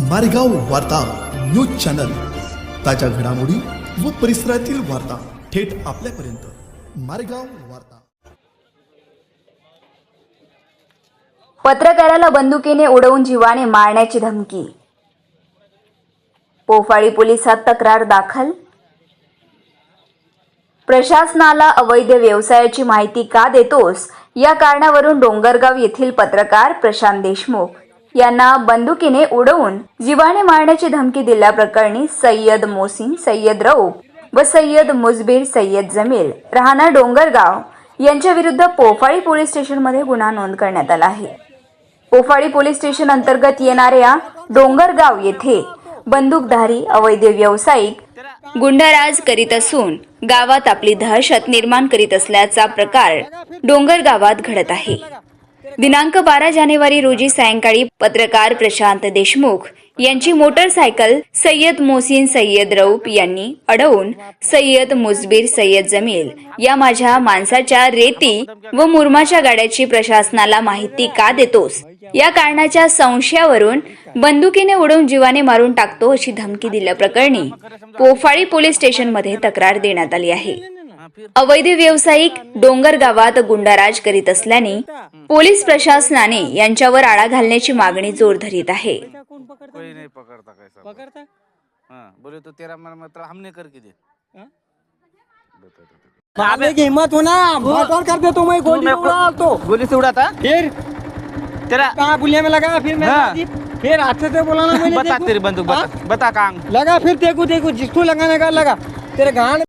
मारेगाव वार्ता news channel. ताज्या घडामोडी व परिसरातील वार्ता थेट आपल्यापर्यंत. मारेगाव वार्ता. पत्रकाराला बंदुकीने उडवून जीवाने मारण्याची धमकी. पोफाळी पोलिसात तक्रार दाखल? प्रशासनाला अवैध व्यवसायाची माहिती का देतोस? या कारणावरून डोंगरगाव येथील पत्रकार प्रशांत देशमुख यांना बंदुकीने उडवून जीवाने मारण्याची धमकी दिल्याप्रकरणी सय्यद मोसिन सय्यद रऊफ व सय्यद मुजबीर सय्यद जमील राहणार डोंगरगाव यांच्या विरुद्ध पोफाळी पोलीस स्टेशनमध्ये गुन्हा नोंद करण्यात आला आहे. पोफाळी पोलीस स्टेशन अंतर्गत येणाऱ्या डोंगरगाव येथे बंदूकधारी अवैध व्यावसायिक गुंडराज करीत असून गावात आपली दहशत निर्माण करीत असल्याचा प्रकार डोंगर गावात घडत आहे. दिनांक बारा जानेवारी रोजी सायंकाळी पत्रकार प्रशांत देशमुख यांची मोटरसायकल सय्यद मोसिन सय्यद रऊप यांनी अडवून सय्यद मुजबीर सय्यद जमील या माझ्या माणसाच्या रेती व मुरमाच्या गाड्याची प्रशासनाला माहिती का देतोस? या कारणाच्या संशयावरून बंदुकीने उडवून जीवाने मारून टाकतो अशी धमकी दिल्याप्रकरणी पोफाळी पोलीस स्टेशनमध्ये तक्रार देण्यात आली आहे. अवैध व्यावसायिक डोंगर गावात गुंडाराज करीत असल्याने पोलीस प्रशासनाने यांच्यावर आळा घालण्याची मागणी जोर धरीत आहे. कौन पकड़ता कोई नहीं पकड़ता कैसा पकड़ता? हाँ बोले तो तेरा मन मतलब हमने करके दे. हाँ? बता। मारने की हिम्मत हो ना. मर्डर कर दे तो मैं गोली मेरे को- उड़ा तो. गोली से उड़ा था फिर? तेरा कहाँ पुलिया में लगा? फिर मैं हाँ। फिर अच्छे से बोला ना मैंने बता। तेरी बंदूक? बता बता कहाँ लगा फिर देखो देखो जिसको लगाने का लगा। तेरे गांड